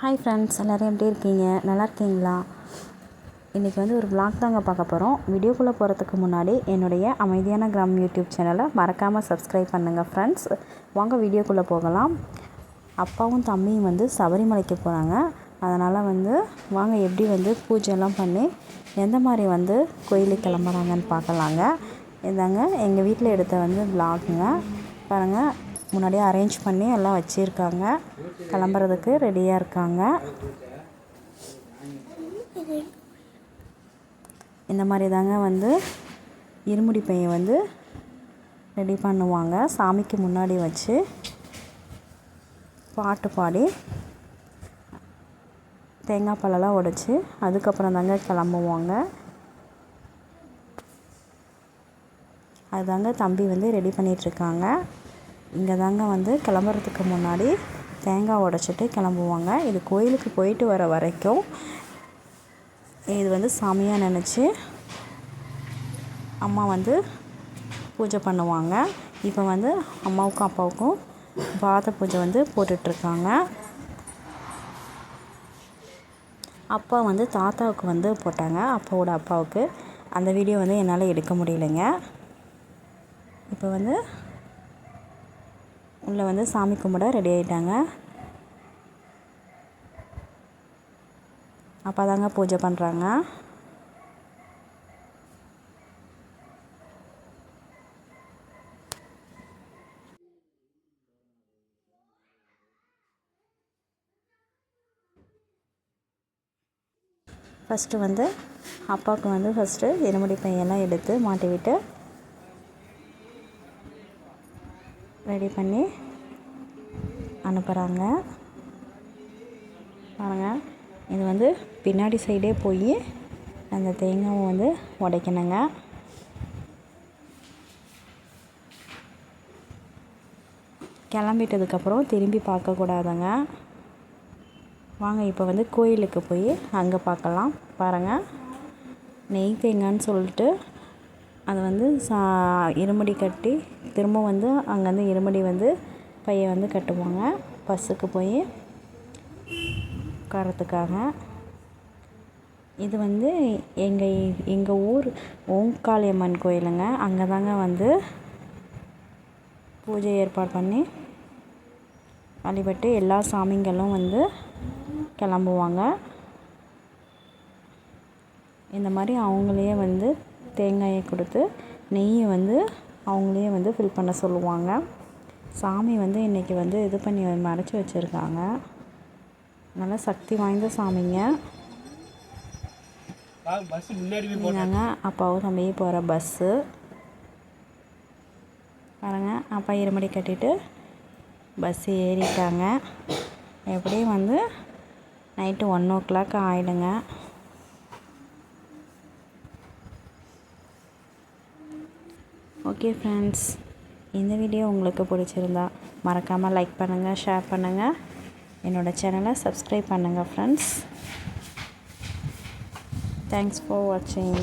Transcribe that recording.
Hi friends எல்லோரும் எப்படி இருக்கீங்க? நல்லா இருக்கீங்களா? இன்றைக்கி வந்து ஒரு விளாக் தாங்க பார்க்க போகிறோம் வீடியோக்குள்ளே போகிறதுக்கு முன்னாடி என்னுடைய அமைதியான கிராம் யூடியூப் சேனலை மறக்காமல் சப்ஸ்கிரைப் பண்ணுங்கள் ஃப்ரெண்ட்ஸ் வாங்க வீடியோக்குள்ளே போகலாம். அப்பாவும் தம்பியும் வந்து சபரிமலைக்கு போகிறாங்க அதனால் வந்து வாங்க எப்படி வந்து பூஜைலாம் பண்ணி எந்த மாதிரி வந்து கோயிலுக்கு கிளம்புறாங்கன்னு பார்க்கலாங்க. இதாங்க எங்கள் வீட்டில் எடுத்த வந்து விளாகுங்க பாருங்கள் முன்னாடியே அரேஞ்ச் பண்ணி எல்லாம் வச்சுருக்காங்க. கிளம்புறதுக்கு ரெடியாக இருக்காங்க. இந்த மாதிரி தாங்க வந்து இருமுடி பையை வந்து ரெடி பண்ணுவாங்க. சாமிக்கு முன்னாடி வச்சு பாட்டு பாடி தேங்காய் பழம்லாம் உடைச்சி அதுக்கப்புறம் தாங்க கிளம்புவாங்க. அதுதாங்க தம்பி வந்து ரெடி பண்ணிகிட்ருக்காங்க இங்கே தாங்க வந்து கிளம்புறதுக்கு முன்னாடி தேங்காய் உடச்சிட்டு கிளம்புவாங்க. இது கோயிலுக்கு போயிட்டு வர வரைக்கும் இது வந்து சாமியாக நினச்சி அம்மா வந்து பூஜை பண்ணுவாங்க. இப்போ வந்து அம்மாவுக்கும் அப்பாவுக்கும் பாத பூஜை வந்து போட்டுட்ருக்காங்க. அப்பா வந்து தாத்தாவுக்கு வந்து போட்டாங்க. அப்பாவோட அப்பாவுக்கு. அந்த வீடியோ வந்து என்னால் எடுக்க முடியலைங்க. இப்போ வந்து உள்ளே வந்து சாமி கும்பிட ரெடி ஆகிட்டாங்க அப்பா தாங்க பூஜை பண்ணுறாங்க ஃபஸ்ட்டு வந்து அப்பாவுக்கு வந்து ஃபஸ்ட்டு இருமுடி பையெல்லாம் எடுத்து மாட்டி விட்டு ரெடி பண்ணி அனுப்புகிறாங்க பாருங்கள் இது வந்து பின்னாடி சைடே போய் அந்த தேங்காவை வந்து உடைக்கணுங்க. கிளம்பிட்டதுக்கப்புறம் திரும்பி பார்க்கக்கூடாதுங்க. வாங்க இப்போ வந்து கோயிலுக்கு போய் அங்கே பார்க்கலாம். பாருங்கள் நெய் தேங்கான்னு சொல்லிட்டு அதை வந்து சா இருமுடி கட்டி திரும்ப வந்து அங்கேருந்து இருமுடி வந்து பையை வந்து கட்டுவாங்க. பஸ்ஸுக்கு போய் உட்காரத்துக்காக இது வந்து எங்கள் எங்கள் ஊர் ஓங்காளியம்மன் கோயிலுங்க. அங்கே தாங்க வந்து பூஜை ஏற்பாடு பண்ணி வழிபட்டு எல்லா சாமிங்களும் வந்து கிளம்புவாங்க. இந்த மாதிரி அவங்களையே வந்து தேங்காயை கொடுத்து நெய்யை வந்து அவங்களே வந்து ஃபில் பண்ண சொல்லுவாங்க. சாமி வந்து இன்றைக்கி வந்து இது பண்ணி மறைச்சி வச்சுருக்காங்க. நல்லா சக்தி வாய்ந்த சாமிங்க. இதாங்க அப்பாவும் தம்பியும் போகிற பஸ்ஸு பாருங்க அப்பா இருமடி கட்டிட்டு பஸ் ஏறிட்டாங்க. எப்படியும் வந்து நைட்டு ஒன் ஓ கிளாக் ஆகிடுங்க ஓகே ஃப்ரெண்ட்ஸ் இந்த வீடியோ உங்களுக்கு பிடிச்சிருந்தா மறக்காமல் லைக் பண்ணுங்கள் ஷேர் பண்ணுங்கள் என்னோடய சேனலை சப்ஸ்கிரைப் பண்ணுங்கள் ஃப்ரெண்ட்ஸ் தேங்க்ஸ் ஃபார் வாட்சிங்